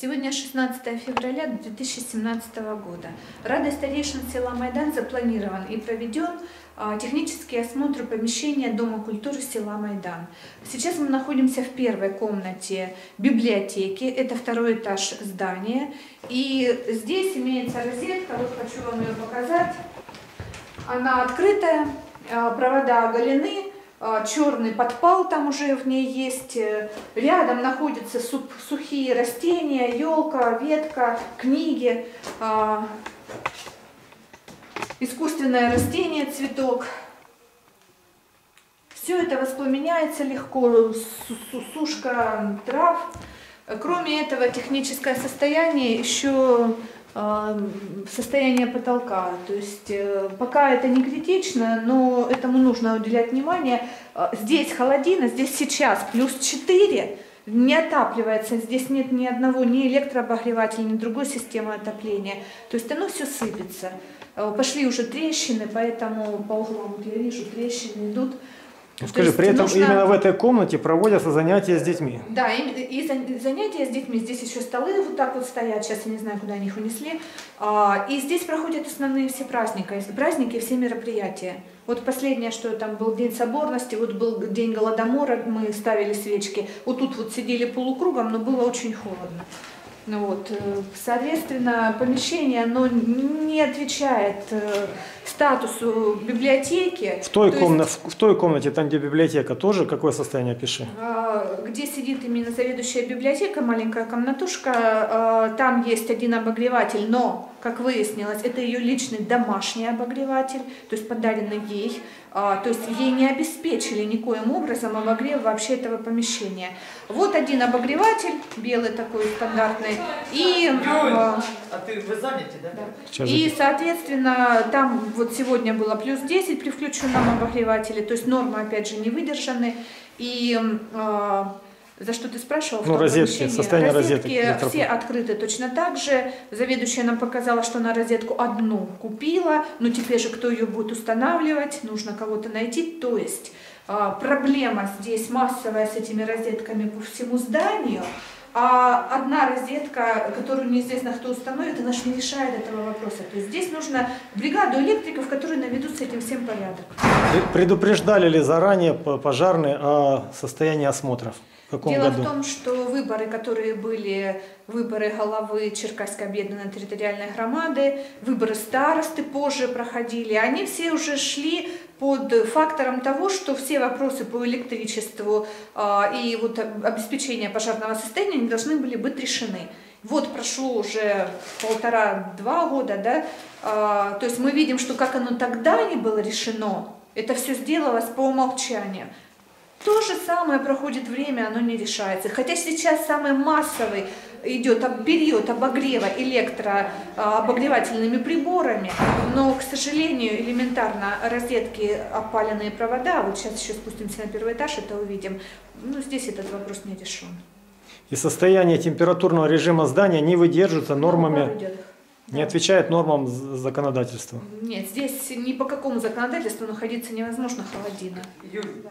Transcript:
Сегодня 16 февраля 2017 года. Радой старейшин села Майдан запланирован и проведен а, технический осмотр помещения Дома культуры села Майдан. Сейчас мы находимся в первой комнате библиотеки, это второй этаж здания. И здесь имеется розетка, вот хочу вам ее показать. Она открытая, а, провода оголены, черный подпал там уже в ней есть. Э, рядом находятся сухие растения, елка, ветка, книги, а, искусственное растение, цветок. Все это воспламеняется легко, сушка трав. Кроме этого, техническое состояние еще состояние потолка. То есть э, пока это не критично, но этому нужно уделять внимание. А, здесь холодина, здесь сейчас плюс 4, не отапливается, здесь нет ни одного, ни электрообогревателя, ни другой системы отопления. То есть оно все сыпется. А, пошли уже трещины, поэтому по углам я вижу, трещины идут. Ну, скажи, при этом нужно... именно в этой комнате проводятся занятия с детьми. Да, и, и занятия с детьми. Здесь еще столы вот так вот стоят. Сейчас я не знаю, куда они их унесли. А, и здесь проходят основные все праздники, праздники и все мероприятия. Вот последнее, что там был День Соборности, вот был День Голодомора, мы ставили свечки. Вот тут вот сидели полукругом, но было очень холодно. Ну вот, э, соответственно, помещение оно не отвечает э, статусу библиотеки. В той, комна... есть, в той комнате, там где библиотека, тоже какое состояние пиши? А, где сидит именно заведующая библиотека, маленькая комнатушка, а, там есть один обогреватель, но, как выяснилось, это ее личный домашний обогреватель, то есть подаренный ей. А, то есть ей не обеспечили никоим образом обогрев вообще этого помещения. Вот один обогреватель, белый такой стандартный, и... А, а ты вы заняты, да? да. И, соответственно, там вот сегодня было плюс 10 при включенном обогревателе, то есть нормы, опять же, не выдержаны. И за что ты спрашивал? Ну, розетки, состояние розетки. Розетки все открыты точно так же. Заведующая нам показала, что она розетку одну купила, но теперь же кто ее будет устанавливать, нужно кого-то найти. То есть а, проблема здесь массовая с этими розетками по всему зданию, а одна розетка, которую неизвестно кто установит, она же не решает этого вопроса. То есть здесь нужно бригаду электриков, которые наведут с этим всем порядок. Предупреждали ли заранее пожарные о состоянии осмотров? каком Дело году? в том, что выборы, которые были, выборы головы Черкасской объединенной территориальной громады, выборы старосты позже проходили, они все уже шли под фактором того, что все вопросы по электричеству э, и вот обеспечение пожарного состояния не должны были быть решены. Вот прошло уже полтора-два года, да, э, то есть мы видим, что как оно тогда не было решено, это все сделалось по умолчанию. То же самое проходит время, оно не решается. Хотя сейчас самый массовый идет период обогрева электрообогревательными приборами, но, к сожалению, элементарно розетки, опаленные провода, вот сейчас еще спустимся на первый этаж, это увидим, ну, здесь этот вопрос не решен. И состояние температурного режима здания не выдерживается нормами, не отвечает нормам законодательства? Нет, здесь ни по какому законодательству находиться невозможно холодина. Юль, да.